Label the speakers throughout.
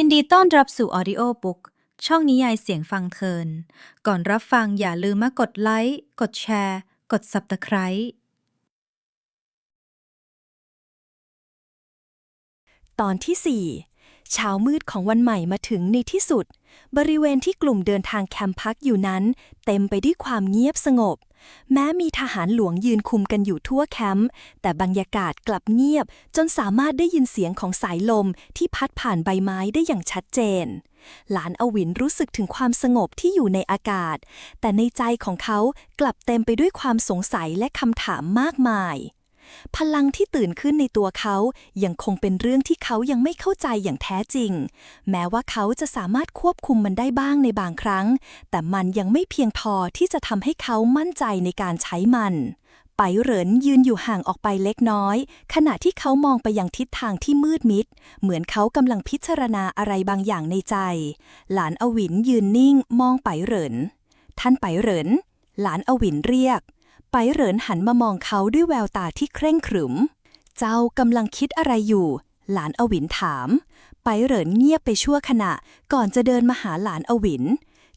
Speaker 1: ยินดีต้อนรับสู่ Audio Book ช่องนิยายเสียงฟังเพลิน ก่อนรับฟังอย่าลืมมากดไลค์ กดแชร์ กด Subscribe
Speaker 2: ตอนที่ 4 เช้ามืดของวันใหม่มาถึงในที่สุด บริเวณที่กลุ่มเดินทางแคมป์พักอยู่นั้น เต็มไปด้วยความเงียบสงบ แม้มีทหารหลวงยืนคุมกันอยู่ทั่วแคมป์แต่บรรยากาศกลับเงียบ จนสามารถได้ยินเสียงของสายลมที่พัดผ่านใบไม้ได้อย่างชัดเจน หลานอวินรู้สึกถึงความสงบที่อยู่ในอากาศ แต่ในใจของเขากลับเต็มไปด้วยความสงสัยและคำถามมากมาย พลังที่ตื่นขึ้นในตัวเขายังคงเป็นเรื่องที่เขายังไม่เข้าใจอย่างแท้จริง แม้ว่าเขาจะสามารถควบคุมมันได้บ้างในบางครั้ง แต่มันยังไม่เพียงพอที่จะทำให้เขามั่นใจในการใช้มันไปเหรินยืนอยู่ห่างออกไปเล็กน้อย ขณะที่เขามองไปยังทิศทางที่มืดมิด เหมือนเขากำลังพิจารณาอะไรบางอย่างในใจ หลานอวินยืนนิ่งมองไปเหรินท่านไปเหรินหลานอวินเรียก ไปเหรินหันมามองเขาด้วยแววตาที่เคร่งขรึม เจ้ากำลังคิดอะไรอยู่ หลานอวินถาม ไปเหรินเงียบไปชั่วขณะ ก่อนจะเดินมาหาหลานอวิน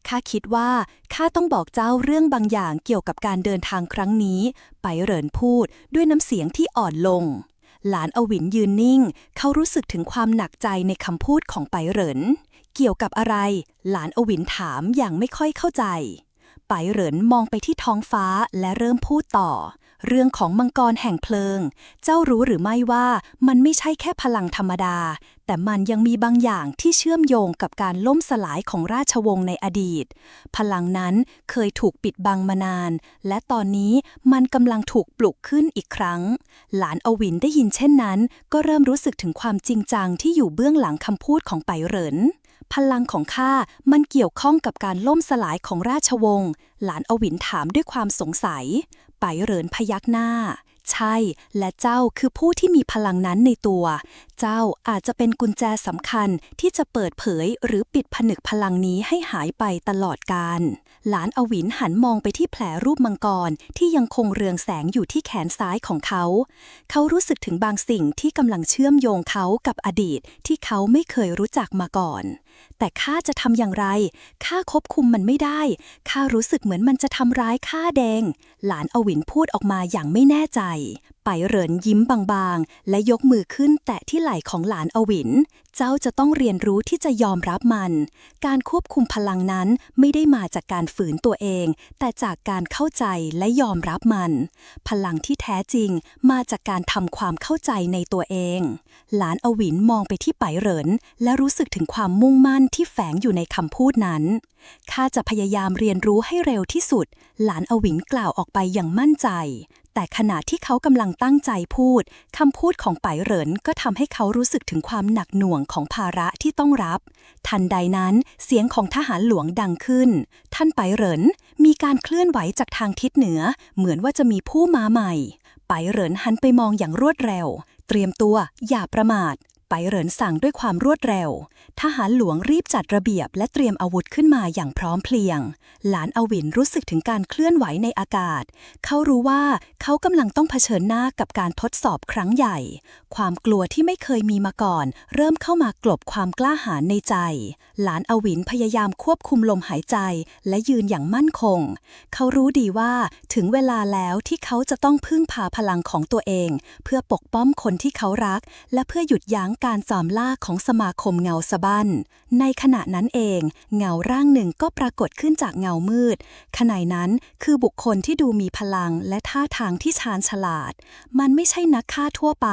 Speaker 2: ข้าคิดว่าข้าต้องบอกเจ้าเรื่องบางอย่างเกี่ยวกับการเดินทางครั้งนี้ ไปเหรินพูดด้วยน้ำเสียงที่อ่อนลง หลานอวินยืนนิ่ง เขารู้สึกถึงความหนักใจในคำพูดของไปเหริน เกี่ยวกับอะไร หลานอวินถามอย่างไม่ค่อยเข้าใจ ไปเหรินมองไปที่ท้องฟ้าและเริ่มพูดต่อ เรื่องของมังกรแห่งเพลิง เจ้ารู้หรือไม่ว่ามันไม่ใช่แค่พลังธรรมดา แต่มันยังมีบางอย่างที่เชื่อมโยงกับการล่มสลายของราชวงศ์ในอดีต พลังนั้นเคยถูกปิดบังมานาน และตอนนี้มันกำลังถูกปลุกขึ้นอีกครั้ง หลานอวินได้ยินเช่นนั้น ก็เริ่มรู้สึกถึงความจริงจังที่อยู่เบื้องหลังคำพูดของไปเหริน พลังของข้ามันเกี่ยวข้องกับการล่มสลายของราชวงศ์หลานอวินถามด้วยความสงสัย ไปเหรินพยักหน้า ใช่ และเจ้าคือผู้ที่มีพลังนั้นในตัว เจ้าอาจจะเป็นกุญแจสำคัญที่จะเปิดเผยหรือปิดผนึกพลังนี้ให้หายไปตลอดกาลหลานอวินหันมองไปที่แผลรูปมังกรที่ยังคงเรืองแสงอยู่ที่แขนซ้ายของเขา เขารู้สึกถึงบางสิ่งที่กำลังเชื่อมโยงเขากับอดีตที่เขาไม่เคยรู้จักมาก่อนแต่ข้าจะทำอย่างไร ข้าควบคุมมันไม่ได้ ข้ารู้สึกเหมือนมันจะทำร้ายข้าแดง หลานอวินพูดออกมาอย่างไม่แน่ใจไปเหรินยิ้มบางๆ และยกมือขึ้นแตะที่ไหล่ของหลานอวิน เจ้าจะต้องเรียนรู้ที่จะยอมรับมัน การควบคุมพลังนั้นไม่ได้มาจากการฝืนตัวเอง แต่จากการเข้าใจและยอมรับมัน พลังที่แท้จริงมาจากการทำความเข้าใจในตัวเอง หลานอวินมองไปที่ไปเหริน และรู้สึกถึงความมุ่งมั่นที่แฝงอยู่ในคำพูดนั้นข้าจะพยายามเรียนรู้ให้เร็วที่สุด หลานอวินกล่าวออกไปอย่างมั่นใจ แต่ขณะที่เขากำลังตั้งใจพูดคำพูดของไปเหรินก็ทำให้เขารู้สึกถึงความหนักหน่วงของภาระที่ต้องรับ ทันใดนั้นเสียงของทหารหลวงดังขึ้น ท่านไปเหรินมีการเคลื่อนไหวจากทางทิศเหนือ เหมือนว่าจะมีผู้มาใหม่ ไปเหรินหันไปมองอย่างรวดเร็ว เตรียมตัวอย่าประมาท ไปเหรินสั่งด้วยความรวดเร็ว ทหารหลวงรีบจัดระเบียบและเตรียมอาวุธขึ้นมาอย่างพร้อมเพรียง หลานอวินรู้สึกถึงการเคลื่อนไหวในอากาศ เขารู้ว่าเขากำลังต้องเผชิญหน้ากับการทดสอบครั้งใหญ่ ความกลัวที่ไม่เคยมีมาก่อน เริ่มเข้ามากลบความกล้าหาญในใจ หลานอวินพยายามควบคุมลมหายใจและยืนอย่างมั่นคง เขารู้ดีว่าถึงเวลาแล้วที่เขาจะต้องพึ่งพาพลังของตัวเอง เพื่อปกป้องคนที่เขารัก และเพื่อหยุดยั้งการจอมล่าของสมาคมเงาสะบั้น ในขณะนั้นเอง เงาร่างหนึ่งก็ปรากฏขึ้นจากเงามืดขณะนั้นคือบุคคลที่ดูมีพลังและท่าทางที่ชาญฉลาด มันไม่ใช่นักฆ่าทั่วไป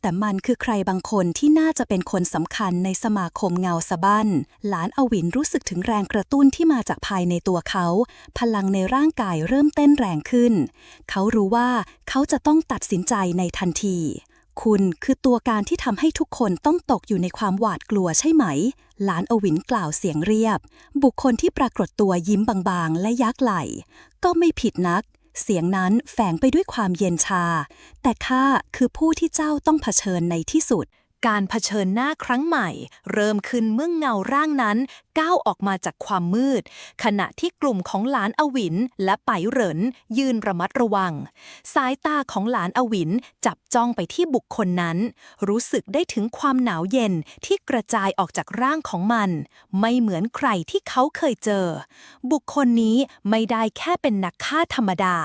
Speaker 2: แต่มันคือใครบางคนที่น่าจะเป็นคนสำคัญในสมาคมเงาสะบั้น หลานอวินรู้สึกถึงแรงกระตุ้นที่มาจากภายในตัวเขา พลังในร่างกายเริ่มเต้นแรงขึ้น เขารู้ว่าเขาจะต้องตัดสินใจในทันที คุณคือตัวการที่ทำให้ทุกคนต้องตกอยู่ในความหวาดกลัวใช่ไหม หลานอวินกล่าวเสียงเรียบ บุคคลที่ปรากฏตัวยิ้มบางๆ และยักไหล ก็ไม่ผิดนัก เสียงนั้นแฝงไปด้วยความเย็นชา แต่ข้าคือผู้ที่เจ้าต้องเผชิญในที่สุด การเผชิญหน้าครั้งใหม่ เริ่มขึ้นเมื่อเงาร่างนั้นก้าวออกมาจากความมืด ขณะที่กลุ่มของหลานอวินและไปเหรินยืนระมัดระวัง สายตาของหลานอวินจับจ้องไปที่บุคคลนั้น รู้สึกได้ถึงความหนาวเย็นที่กระจายออกจากร่างของมัน ไม่เหมือนใครที่เขาเคยเจอ บุคคลนี้ไม่ได้แค่เป็นนักฆ่าธรรมดา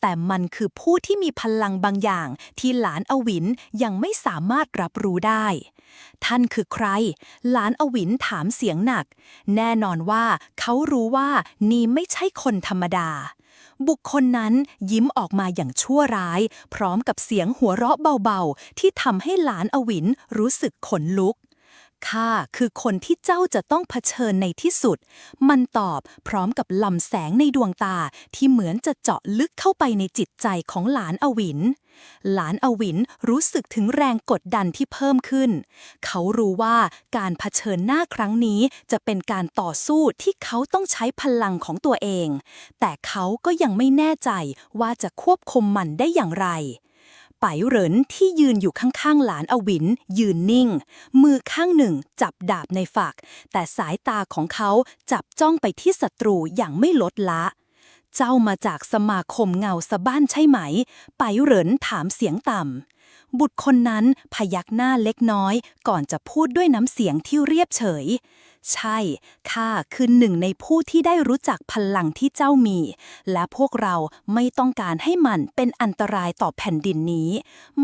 Speaker 2: แต่มันคือผู้ที่มีพลังบางอย่างที่หลานอวินยังไม่สามารถรับรู้ได้ ท่านคือใคร หลานอวินถามเสียงหนักแน่นอนว่าเขารู้ว่านี่ไม่ใช่คนธรรมดา บุคคลนั้นยิ้มออกมาอย่างชั่วร้าย พร้อมกับเสียงหัวเราะเบาๆ ที่ทำให้หลานอวินรู้สึกขนลุกข้าคือคนที่เจ้าจะต้องเผชิญในที่สุด มันตอบพร้อมกับลำแสงในดวงตาที่เหมือนจะเจาะลึกเข้าไปในจิตใจของหลานอวิน หลานอวินรู้สึกถึงแรงกดดันที่เพิ่มขึ้น เขารู้ว่าการเผชิญหน้าครั้งนี้จะเป็นการต่อสู้ที่เขาต้องใช้พลังของตัวเอง แต่เขาก็ยังไม่แน่ใจว่าจะควบคุมมันได้อย่างไรไปเหรินที่ยืนอยู่ข้างๆหลานอวิน ยืนนิ่ง มือข้างหนึ่งจับดาบในฝัก แต่สายตาของเขาจับจ้องไปที่ศัตรูอย่างไม่ลดละ เจ้ามาจากสมาคมเงาสะบ้านใช่ไหม ไปเหรินถามเสียงต่ำ บุตรคนนั้นพยักหน้าเล็กน้อย ก่อนจะพูดด้วยน้ำเสียงที่เรียบเฉย ใช่ ข้าคือหนึ่งในผู้ที่ได้รู้จักพลังที่เจ้ามี และพวกเราไม่ต้องการให้มันเป็นอันตรายต่อแผ่นดินนี้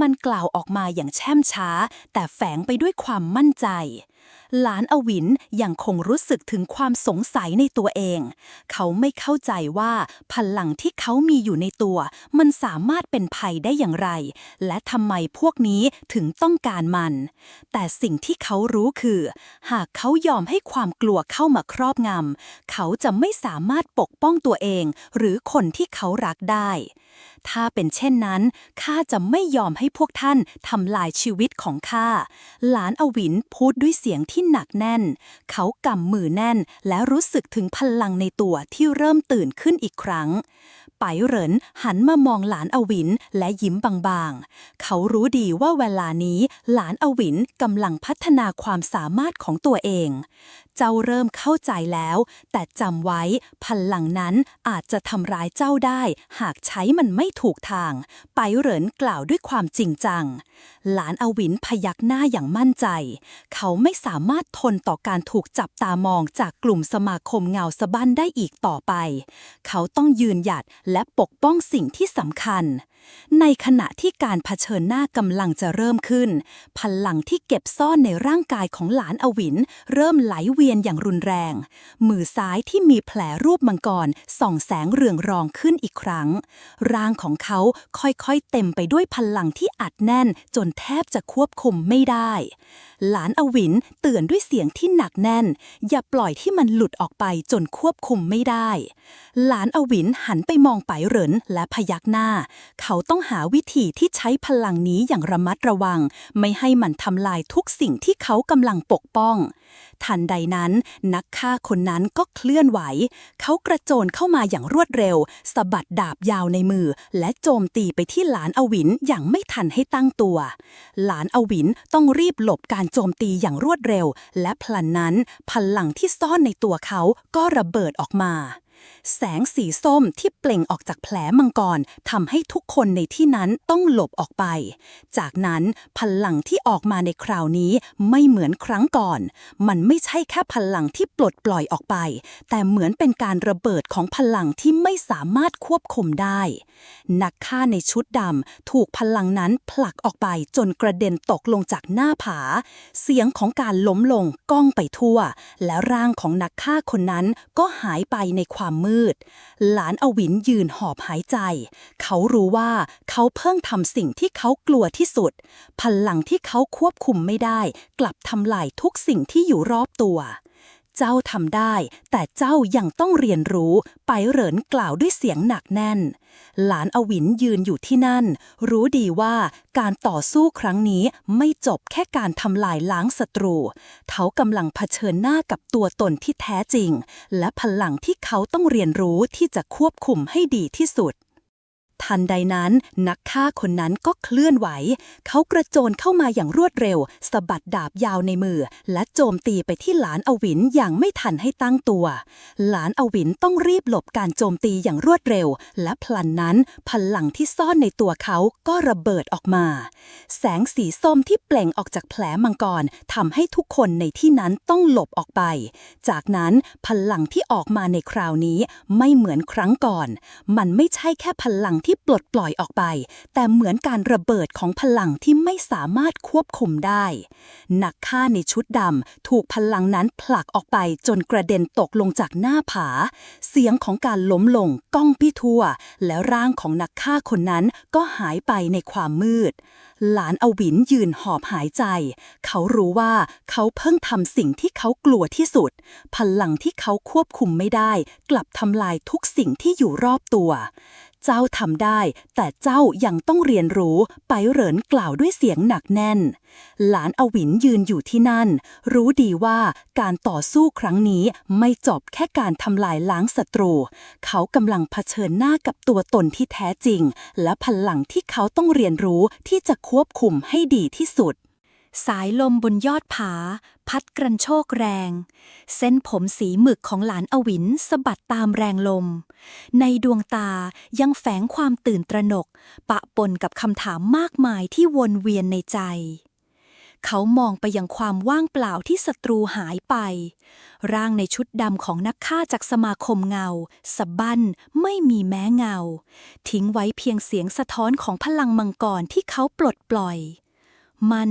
Speaker 2: มันกล่าวออกมาอย่างแช่มช้า แต่แฝงไปด้วยความมั่นใจ หลานอวินยังคงรู้สึกถึงความสงสัยในตัวเอง เขาไม่เข้าใจว่าพลังที่เขามีอยู่ในตัว มันสามารถเป็นภัยได้อย่างไร และทำไมพวกนี้ถึงต้องการมัน แต่สิ่งที่เขารู้คือ หากเขายอมให้ความกลัวเข้ามาครอบงำเขาจะไม่สามารถปกป้องตัวเอง หรือคนที่เขารักได้ ถ้าเป็นเช่นนั้นข้าจะไม่ยอมให้พวกท่านทำลายชีวิตของข้า หลานอวินพูดด้วยเสียงที่หนักแน่น เขากำมือแน่นและรู้สึกถึงพลังในตัวที่เริ่มตื่นขึ้นอีกครั้งไปเหรินหันมามองหลานอวินและยิ้มบางๆ เขารู้ดีว่าเวลานี้หลานอวินกำลังพัฒนาความสามารถของตัวเอง เจ้าเริ่มเข้าใจแล้ว แต่จำไว้พลังนั้นอาจจะทำร้ายเจ้าได้ หากใช้มันไม่ถูกทาง ไปเหรินกล่าวด้วยความจริงจัง หลานอวินพยักหน้าอย่างมั่นใจ เขาไม่สามารถทนต่อการถูกจับตามองจากกลุ่มสมาคมเงาสะบั้นได้อีกต่อไป เขาต้องยืนหยัดและปกป้องสิ่งที่สำคัญ ในขณะที่การเผชิญหน้ากำลังจะเริ่มขึ้น พลังที่เก็บซ่อนในร่างกายของหลานอวิน เริ่มไหลเวียนอย่างรุนแรง มือซ้ายที่มีแผลรูปมังกรส่องแสงเรืองรองขึ้นอีกครั้ง ร่างของเขาค่อยๆ เต็มไปด้วยพลังที่อัดแน่นจนแทบจะควบคุมไม่ได้ หลานอวินเตือนด้วยเสียงที่หนักแน่น อย่าปล่อยที่มันหลุดออกไปจนควบคุมไม่ได้ หลานอวินหันไปมองไปเหรินและพยักหน้า เขาต้องหาวิธีที่ใช้พลังนี้อย่างระมัดระวัง ไม่ให้มันทำลายทุกสิ่งที่เขากำลังปกป้อง ทันใดนั้น นักฆ่าคนนั้นก็เคลื่อนไหว เขากระโจนเข้ามาอย่างรวดเร็วสะบัดดาบยาวในมือ และโจมตีไปที่หลานอวินอย่างไม่ทันให้ตั้งตัว หลานอวินต้องรีบหลบการโจมตีอย่างรวดเร็ว และพลันนั้นพลังที่ซ่อนในตัวเขาก็ระเบิดออกมา แสงสีส้มที่เปล่งออกจากแผลมังกรทำให้ทุกคนในที่นั้นต้องหลบออกไป จากนั้นพลังที่ออกมาในคราวนี้ไม่เหมือนครั้งก่อน มันไม่ใช่แค่พลังที่ปลดปล่อยออกไป แต่เหมือนเป็นการระเบิดของพลังที่ไม่สามารถควบคุมได้ นักฆ่าในชุดดำถูกพลังนั้นผลักออกไปจนกระเด็นตกลงจากหน้าผา เสียงของการล้มลงก้องไปทั่ว และร่างของนักฆ่าคนนั้นก็หายไปในความมืด หลานอวินยืนหอบหายใจ เขารู้ว่าเขาเพิ่งทำสิ่งที่เขากลัวที่สุด พลังที่เขาควบคุมไม่ได้ กลับทำลายทุกสิ่งที่อยู่รอบตัว เจ้าทำได้ แต่เจ้ายังต้องเรียนรู้ ไปเหรินกล่าวด้วยเสียงหนักแน่น หลานอวินยืนอยู่ที่นั่น รู้ดีว่าการต่อสู้ครั้งนี้ไม่จบแค่การทำลายล้างศัตรู เขากำลังเผชิญหน้ากับตัวตนที่แท้จริง และพลังที่เขาต้องเรียนรู้ที่จะควบคุมให้ดีที่สุด ทันใดนั้น นักฆ่าคนนั้นก็เคลื่อนไหว เขากระโจนเข้ามาอย่างรวดเร็วสะบัดดาบยาวในมือ และโจมตีไปที่หลานอวินอย่างไม่ทันให้ตั้งตัว หลานอวินต้องรีบหลบการโจมตีอย่างรวดเร็ว และพลันนั้นพลังที่ซ่อนในตัวเขาก็ระเบิดออกมา แสงสีส้มที่เปล่งออกจากแผลมังกรทำให้ทุกคนในที่นั้นต้องหลบออกไป จากนั้นพลังที่ออกมาในคราวนี้ไม่เหมือนครั้งก่อน มันไม่ใช่แค่พลังที่ปลดปล่อยออกไป แต่เหมือนการระเบิดของพลังที่ไม่สามารถควบคุมได้ นักฆ่าในชุดดำถูกพลังนั้นผลักออกไปจนกระเด็นตกลงจากหน้าผา เสียงของการล้มลงก้องพิทัวและร่างของนักฆ่าคนนั้นก็หายไปในความมืด หลานอวินยืนหอบหายใจ เขารู้ว่าเขาเพิ่งทำสิ่งที่เขากลัวที่สุด พลังที่เขาควบคุมไม่ได้ กลับทำลายทุกสิ่งที่อยู่รอบตัว เจ้าทำได้ แต่เจ้ายังต้องเรียนรู้ ไปเหรินกล่าวด้วยเสียงหนักแน่น หลานอวินยืนอยู่ที่นั่น รู้ดีว่าการต่อสู้ครั้งนี้ไม่จบแค่การทำลายล้างศัตรู เขากำลังเผชิญหน้ากับตัวตนที่แท้จริง และพลังที่เขาต้องเรียนรู้ที่จะควบคุมให้ดีที่สุด สายลมบนยอดผา พัดกระโชกแรง เส้นผมสีหมึกของหลานอวินสะบัดตามแรงลม ในดวงตายังแฝงความตื่นตระหนก ปะปนกับคำถามมากมายที่วนเวียนในใจ เขามองไปยังความว่างเปล่าที่ศัตรูหายไป ร่างในชุดดำของนักฆ่าจากสมาคมเงาสะบั้นไม่มีแม้เงา ทิ้งไว้เพียงเสียงสะท้อนของพลังมังกรที่เขาปลดปล่อย มัน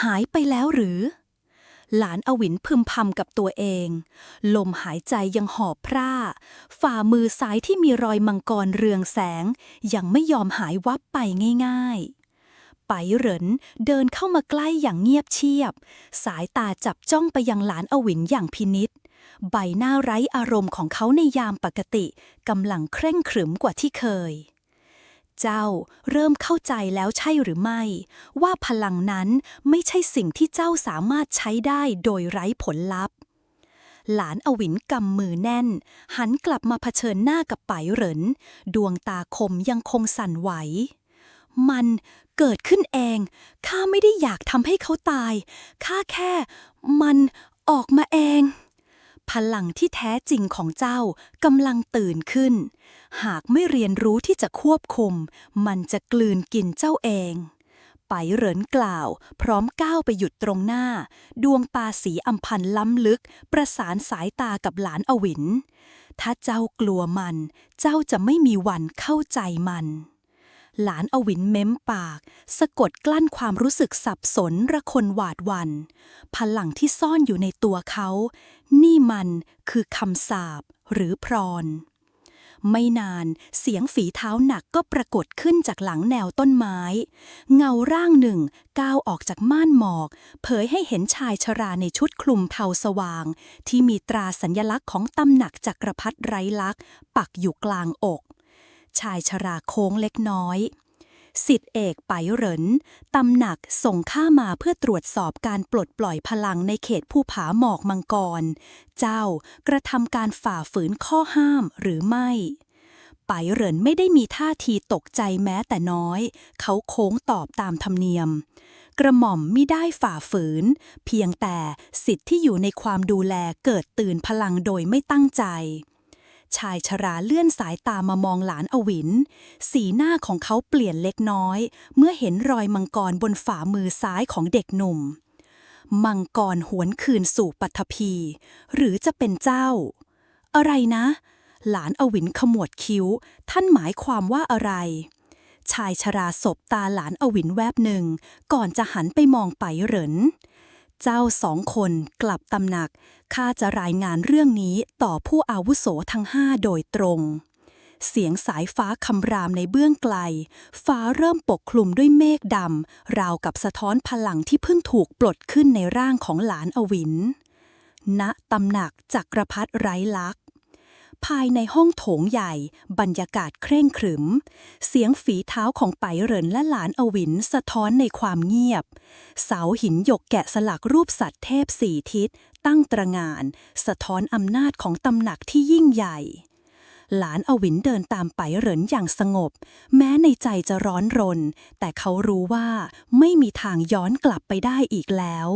Speaker 2: หายไปแล้วหรือ หลานอวินพึมพำกับตัวเอง ลมหายใจยังหอบพร่า ฝ่ามือซ้ายที่มีรอยมังกรเรืองแสง ยังไม่ยอมหายวับไปง่าย ๆไปเหรินเดินเข้ามาใกล้อย่างเงียบเชียบ สายตาจับจ้องไปยังหลานอวินอย่างพินิษใบหน้าไร้อารมณ์ของเขาในยามปกติกำลังเคร่งขรึมกว่าที่เคย เจ้าเริ่มเข้าใจแล้วใช่หรือไม่ ว่าพลังนั้นไม่ใช่สิ่งที่เจ้าสามารถใช้ได้โดยไร้ผลลัพธ์ หลานอวินกำมือแน่น หันกลับมาเผชิญหน้ากับไปเหริน ดวงตาคมยังคงสั่นไหว มันเกิดขึ้นเอง ข้าไม่ได้อยากทำให้เขาตาย ข้าแค่ มันออกมาเอง พลังที่แท้จริงของเจ้ากำลังตื่นขึ้น หากไม่เรียนรู้ที่จะควบคุม มันจะกลืนกินเจ้าเองไปเหรินกล่าว พร้อมก้าวไปหยุดตรงหน้า ดวงตาสีอำพันล้ำลึก ประสานสายตากับหลานอวิน ถ้าเจ้ากลัวมัน เจ้าจะไม่มีวันเข้าใจมัน หลานอวินเม้มปาก สะกดกลั้นความรู้สึกสับสนระคนหวาดวัน พลังที่ซ่อนอยู่ในตัวเขา นี่มันคือคำสาปหรือพรอนไม่นานเสียงฝีเท้าหนักก็ปรากฏขึ้นจากหลังแนวต้นไม้ เงาร่างหนึ่งก้าวออกจากม่านหมอก เผยให้เห็นชายชราในชุดคลุมเทาสว่าง ที่มีตราสัญลักษณ์ของตำหนักจักรพรรดิไร้ลักษ์ปักอยู่กลางอก ชายชราโค้งเล็กน้อยสิทธิเอกไปเหรินตำหนักส่งข้ามาเพื่อตรวจสอบการปลดปล่อยพลังในเขตภูผาหมอกมังกร เจ้ากระทำการฝ่าฝืนข้อห้ามหรือไม่ ไปเหรินไม่ได้มีท่าทีตกใจแม้แต่น้อย เขาโค้งตอบตามธรรมเนียม กระหม่อมมิได้ฝ่าฝืน เพียงแต่สิทธิ์ที่อยู่ในความดูแลเกิดตื่นพลังโดยไม่ตั้งใจ ชายชราเลื่อนสายตามามองหลานอวิน สีหน้าของเขาเปลี่ยนเล็กน้อย เมื่อเห็นรอยมังกรบนฝ่ามือซ้ายของเด็กหนุ่ม มังกรหวนคืนสู่ปัทภี หรือจะเป็นเจ้า อะไรนะ หลานอวินขมวดคิ้ว ท่านหมายความว่าอะไร ชายชราศบตาหลานอวินแวบหนึ่ง ก่อนจะหันไปมองไปเหริน เจ้าสองคนกลับตำหนัก ข้าจะรายงานเรื่องนี้ต่อผู้อาวุโสทั้งห้าโดยตรง เสียงสายฟ้าคำรามในเบื้องไกล ฟ้าเริ่มปกคลุมด้วยเมฆดำ ราวกับสะท้อนพลังที่เพิ่งถูกปลดขึ้นในร่างของหลานอวิน ณตำหนักจักรพรรดิไร้ลักษณ์ ภายในห้องโถงใหญ่ บรรยากาศเคร่งขรึม เสียงฝีเท้าของไปเหรินและหลานอวินสะท้อนในความเงียบ เสาหินหยกแกะสลักรูปสัตว์เทพสี่ทิศ ตั้งตระงาน สะท้อนอำนาจของตำหนักที่ยิ่งใหญ่ หลานอวินเดินตามไปเหรินอย่างสงบ แม้ในใจจะร้อนรน แต่เขารู้ว่าไม่มีทางย้อนกลับไปได้อีกแล้ว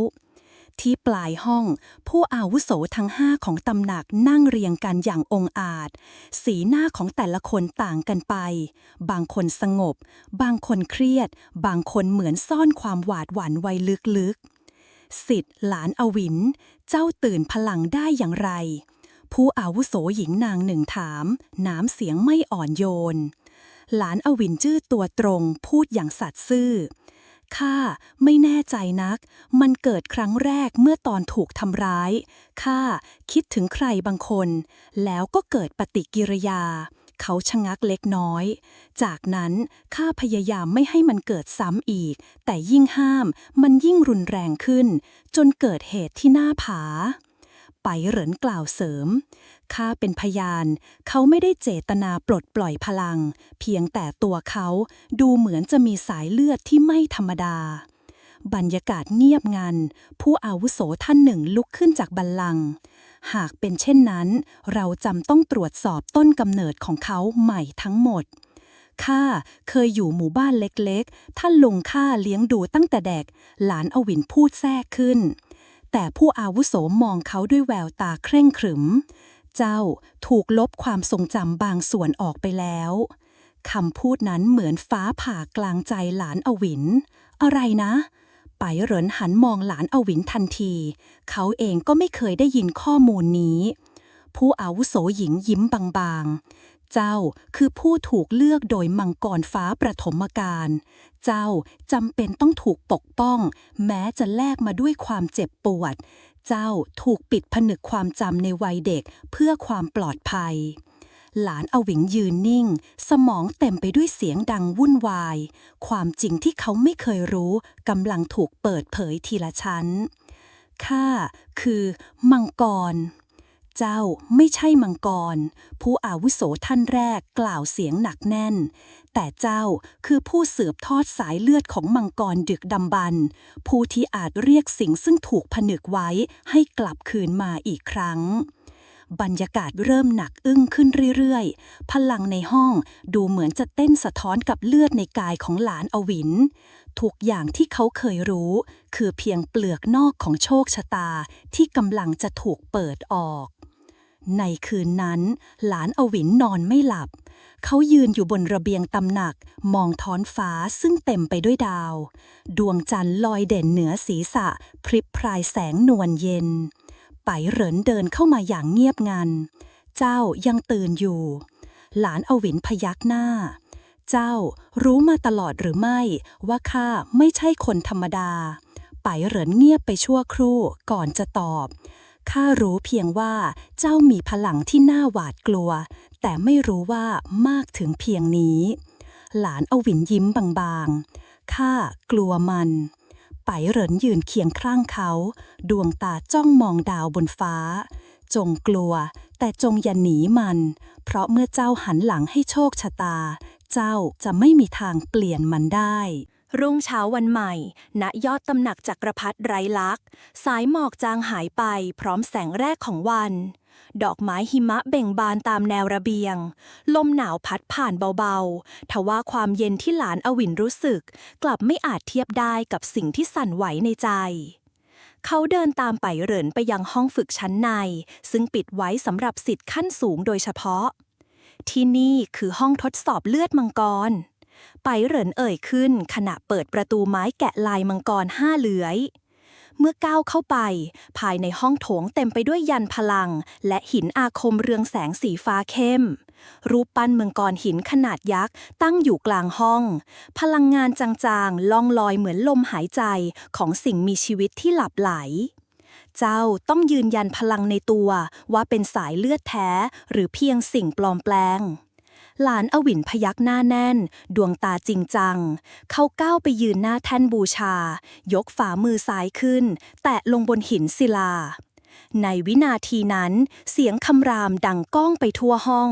Speaker 2: ที่ปลายห้อง ผู้อาวุโสทั้งห้าของตำหนักนั่งเรียงกันอย่างองอาจ สีหน้าของแต่ละคนต่างกันไป บางคนสงบ บางคนเครียด บางคนเหมือนซ่อนความหวาดหวั่นไว้ลึกๆสิทธิ์หลานอวิน เจ้าตื่นพลังได้อย่างไร ผู้อาวุโสหญิงนางหนึ่งถาม น้ำเสียงไม่อ่อนโยน หลานอวินจื้อตัวตรงพูดอย่างสัตย์ซื่อ ข้าไม่แน่ใจนัก มันเกิดครั้งแรกเมื่อตอนถูกทำร้าย ข้าคิดถึงใครบางคน แล้วก็เกิดปฏิกิริยา เขาชะงักเล็กน้อย จากนั้นข้าพยายามไม่ให้มันเกิดซ้ำอีก แต่ยิ่งห้ามมันยิ่งรุนแรงขึ้น จนเกิดเหตุที่หน้าผา ไปเหรินกล่าวเสริม ข้าเป็นพยาน เขาไม่ได้เจตนาปลดปล่อยพลัง เพียงแต่ตัวเขาดูเหมือนจะมีสายเลือดที่ไม่ธรรมดา บรรยากาศเงียบงัน ผู้อาวุโสท่านหนึ่งลุกขึ้นจากบัลลังก์หากเป็นเช่นนั้น เราจำต้องตรวจสอบต้นกำเนิดของเขาใหม่ทั้งหมดข้าเคยอยู่หมู่บ้านเล็กๆ ท่านลุงข้าเลี้ยงดูตั้งแต่เด็ก หลานอวินพูดแทรกขึ้น แต่ผู้อาวุโสมองเขาด้วยแววตาเคร่งขรึม เจ้าถูกลบความทรงจำบางส่วนออกไปแล้วคำพูดนั้นเหมือนฟ้าผ่ากลางใจหลานอวิน อะไรนะไปเหรินหันมองหลานอวินทันที เขาเองก็ไม่เคยได้ยินข้อมูลนี้ ผู้อาวุโสหญิงยิ้มบางๆ เจ้าคือผู้ถูกเลือกโดยมังกรฟ้าประถมการเจ้าจำเป็นต้องถูกปกป้อง แม้จะแลกมาด้วยความเจ็บปวด เจ้าถูกปิดผนึกความจำในวัยเด็กเพื่อความปลอดภัย หลานอวิงยืนนิ่ง สมองเต็มไปด้วยเสียงดังวุ่นวาย ความจริงที่เขาไม่เคยรู้กำลังถูกเปิดเผยทีละชั้นข้าคือมังกร เจ้าไม่ใช่มังกร ผู้อาวุโสท่านแรกกล่าวเสียงหนักแน่น แต่เจ้าคือผู้สืบทอดสายเลือดของมังกรดึกดำบรรผู้ที่อาจเรียกสิ่งซึ่งถูกผนึกไว้ให้กลับคืนมาอีกครั้ง บรรยากาศเริ่มหนักอึ้งขึ้นเรื่อยๆ พลังในห้องดูเหมือนจะเต้นสะท้อนกับเลือดในกายของหลานอวินทุกอย่างที่เขาเคยรู้ คือเพียงเปลือกนอกของโชคชะตาที่กำลังจะถูกเปิดออก ในคืนนั้น หลานอวินนอนไม่หลับ เขายืนอยู่บนระเบียงตำหนัก มองท้อนฟ้าซึ่งเต็มไปด้วยดาว ดวงจันทร์ลอยเด่นเหนือศีรษะ พริบพรายแสงนวลเย็น ไปเหรินเดินเข้ามาอย่างเงียบงัน เจ้ายังตื่นอยู่ หลานอวินพยักหน้า เจ้ารู้มาตลอดหรือไม่ว่าข้าไม่ใช่คนธรรมดา ไปเหรินเงียบไปชั่วครู่ก่อนจะตอบ ข้ารู้เพียงว่าเจ้ามีพลังที่น่าหวาดกลัว แต่ไม่รู้ว่ามากถึงเพียงนี้ หลานอวินยิ้มบางๆ ข้ากลัวมัน ไปเหรินยืนเคียงข้างเขา ดวงตาจ้องมองดาวบนฟ้า จงกลัว แต่จงอย่าหนีมัน เพราะเมื่อเจ้าหันหลังให้โชคชะตา เจ้าจะไม่มีทางเปลี่ยนมันได้
Speaker 3: รุ่งเช้าวันใหม่ ณยอดตำหนักจักรพรรดิไร้ลักษ์สายหมอกจางหายไปพร้อมแสงแรกของวัน ดอกไม้หิมะเบ่งบานตามแนวระเบียง ลมหนาวพัดผ่านเบาๆ ทว่าความเย็นที่หลานอวินรู้สึก กลับไม่อาจเทียบได้กับสิ่งที่สั่นไหวในใจเขาเดินตามไปเหรินไปยังห้องฝึกชั้นใน ซึ่งปิดไว้สำหรับสิทธิ์ขั้นสูงโดยเฉพาะ ที่นี่คือห้องทดสอบเลือดมังกร ไปเหรินเอ่ยขึ้น ขณะเปิดประตูไม้แกะลายมังกรห้าเหลือย เมื่อก้าวเข้าไป ภายในห้องโถงเต็มไปด้วยยันพลัง และหินอาคมเรืองแสงสีฟ้าเข้ม รูปปั้นมังกรหินขนาดยักษ์ตั้งอยู่กลางห้อง พลังงานจางๆล่องลอยเหมือนลมหายใจของสิ่งมีชีวิตที่หลับไหลเจ้าต้องยืนยันพลังในตัวว่าเป็นสายเลือดแท้หรือเพียงสิ่งปลอมแปลง หลานอวินพยักหน้าแน่น ดวงตาจริงจัง เขาก้าวไปยืนหน้าแท่นบูชา ยกฝ่ามือซ้ายขึ้น แตะลงบนหินศิลา ในวินาทีนั้นเสียงคำรามดังก้องไปทั่วห้อง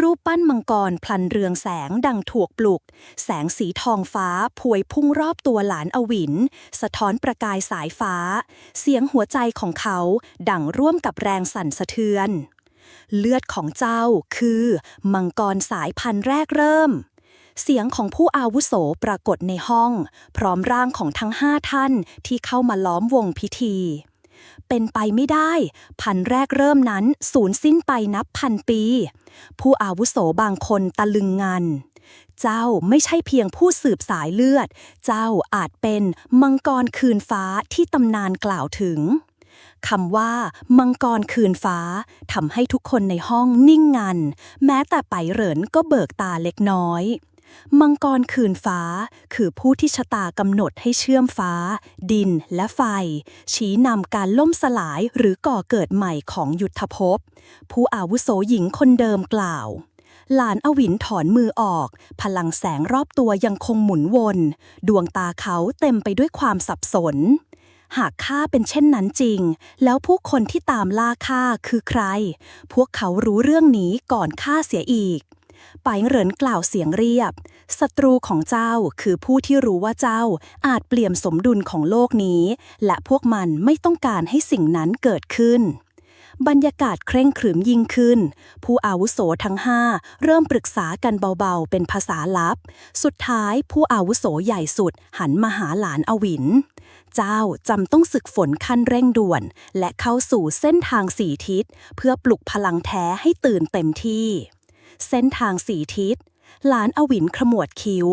Speaker 3: รูปปั้นมังกรพลันเรืองแสงดังถูกปลุก แสงสีทองฟ้าพวยพุ่งรอบตัวหลานอวิน สะท้อนประกายสายฟ้า เสียงหัวใจของเขาดังร่วมกับแรงสั่นสะเทือน
Speaker 2: เลือดของเจ้าคือมังกรสายพันธุ์แรกเริ่ม เสียงของผู้อาวุโสปรากฏในห้อง พร้อมร่างของทั้งห้าท่านที่เข้ามาล้อมวงพิธี เป็นไปไม่ได้ พันแรกเริ่มนั้นสูญสิ้นไปนับพันปี ผู้อาวุโสบางคนตะลึงงันเจ้าไม่ใช่เพียงผู้สืบสายเลือด เจ้าอาจเป็นมังกรคืนฟ้าที่ตำนานกล่าวถึง คำว่า มังกรคืนฟ้าทำให้ทุกคนในห้องนิ่งงัน แม้แต่ไปเหรินก็เบิกตาเล็กน้อย มังกรคืนฟ้า คือผู้ที่ชะตากำหนดให้เชื่อมฟ้า ดินและไฟ ชี้นำการล่มสลายหรือก่อเกิดใหม่ของยุทธภพ ผู้อาวุโสหญิงคนเดิมกล่าวหลานอวินถอนมือออก พลังแสงรอบตัวยังคงหมุนวน ดวงตาเขาเต็มไปด้วยความสับสน หากข้าเป็นเช่นนั้นจริง แล้วผู้คนที่ตามล่าข้าคือใคร พวกเขารู้เรื่องนี้ก่อนข้าเสียอีกไปเหรินกล่าวเสียงเรียบ ศัตรูของเจ้าคือผู้ที่รู้ว่าเจ้าอาจเปลี่ยนสมดุลของโลกนี้ และพวกมันไม่ต้องการให้สิ่งนั้นเกิดขึ้น บรรยากาศเคร่งขรึมยิ่งขึ้น ผู้อาวุโสทั้งห้าเริ่มปรึกษากันเบาๆ เป็นภาษาลับ สุดท้ายผู้อาวุโสใหญ่สุดหันมาหาหลานอวิน เจ้าจำต้องศึกฝนขั้นเร่งด่วน และเข้าสู่เส้นทางสี่ทิศ เพื่อปลุกพลังแท้ให้ตื่นเต็มที่ เส้นทางสี่ทิศ หลานอวินขมวดคิ้ว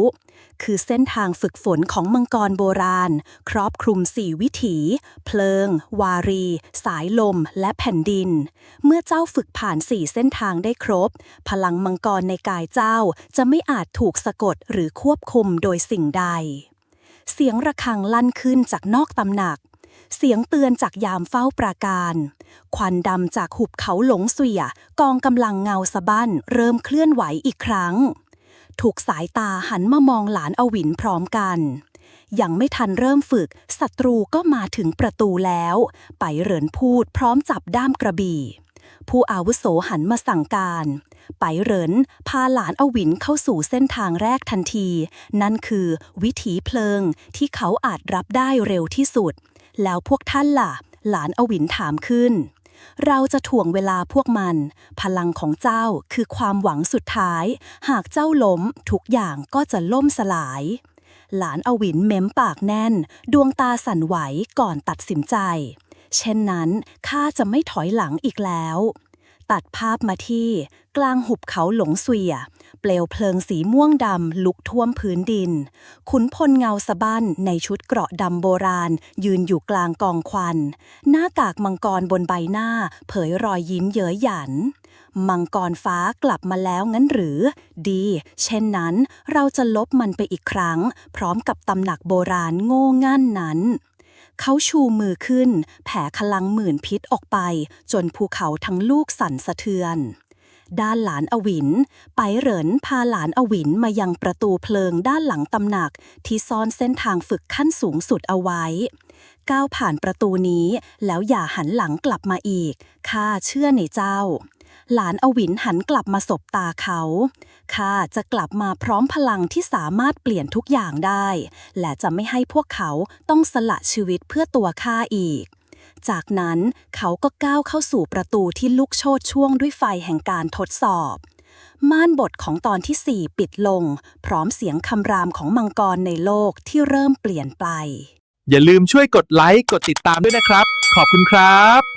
Speaker 2: คือเส้นทางฝึกฝนของมังกรโบราณ ครอบคลุมสี่วิถี เพลิง วารี สายลม และแผ่นดิน เมื่อเจ้าฝึกผ่านสี่เส้นทางได้ครบ พลังมังกรในกายเจ้าจะไม่อาจถูกสะกดหรือควบคุมโดยสิ่งใด เสียงระฆังลั่นขึ้นจากนอกตำหนัก เสียงเตือนจากยามเฝ้าปราการ ควันดำจากหุบเขาหลงเสียกองกำลังเงาสะบั้นเริ่มเคลื่อนไหวอีกครั้ง ถูกสายตาหันมามองหลานอวินพร้อมกัน ยังไม่ทันเริ่มฝึกศัตรูก็มาถึงประตูแล้ว ไปเหรินพูดพร้อมจับด้ามกระบี่ ผู้อาวุโสหันมาสั่งการ ไปเหรินพาหลานอวินเข้าสู่เส้นทางแรกทันที นั่นคือวิถีเพลิงที่เขาอาจรับได้เร็วที่สุด แล้วพวกท่านล่ะ หลานอวินถามขึ้น เราจะถ่วงเวลาพวกมัน พลังของเจ้าคือความหวังสุดท้าย หากเจ้าล้มทุกอย่างก็จะล่มสลาย หลานอวินเม้มปากแน่น ดวงตาสั่นไหวก่อนตัดสินใจ เช่นนั้นข้าจะไม่ถอยหลังอีกแล้ว ตัดภาพมาที่กลางหุบเขาหลงเสวีย เปลวเพลิงสีม่วงดำลุกท่วมพื้นดิน ขุนพลเงาสะบั้นในชุดเกราะดำโบราณ ยืนอยู่กลางกองควัน หน้ากากมังกรบนใบหน้า เผยรอยยิ้มเย้ยหยันมังกรฟ้ากลับมาแล้วงั้นหรือ ดี เช่นนั้น เราจะลบมันไปอีกครั้ง พร้อมกับตำหนักโบราณโง่งั่นนั้น เขาชูมือขึ้น แผ่พลังหมื่นพิษออกไป จนภูเขาทั้งลูกสั่นสะเทือน ด้านหลานอวิน ไปเหรินพาหลานอวินมายังประตูเพลิงด้านหลังตำหนักที่ซ่อนเส้นทางฝึกขั้นสูงสุดเอาไว้ ก้าวผ่านประตูนี้แล้วอย่าหันหลังกลับมาอีก ข้าเชื่อในเจ้าหลานอวินหันกลับมาสบตาเขา ข้าจะกลับมาพร้อมพลังที่สามารถเปลี่ยนทุกอย่างได้ และจะไม่ให้พวกเขาต้องสละชีวิตเพื่อตัวข้าอีก จากนั้นเขาก็ก้าวเข้าสู่ประตูที่ลุกโชดช่วงด้วยไฟแห่งการทดสอบม่านบทของตอนที่ 4 ปิดลง พร้อมเสียงคำรามของมังกรในโลกที่เริ่มเปลี่ยนไป
Speaker 4: อย่าลืมช่วยกดไลค์ กดติดตามด้วยนะครับ ขอบคุณครับ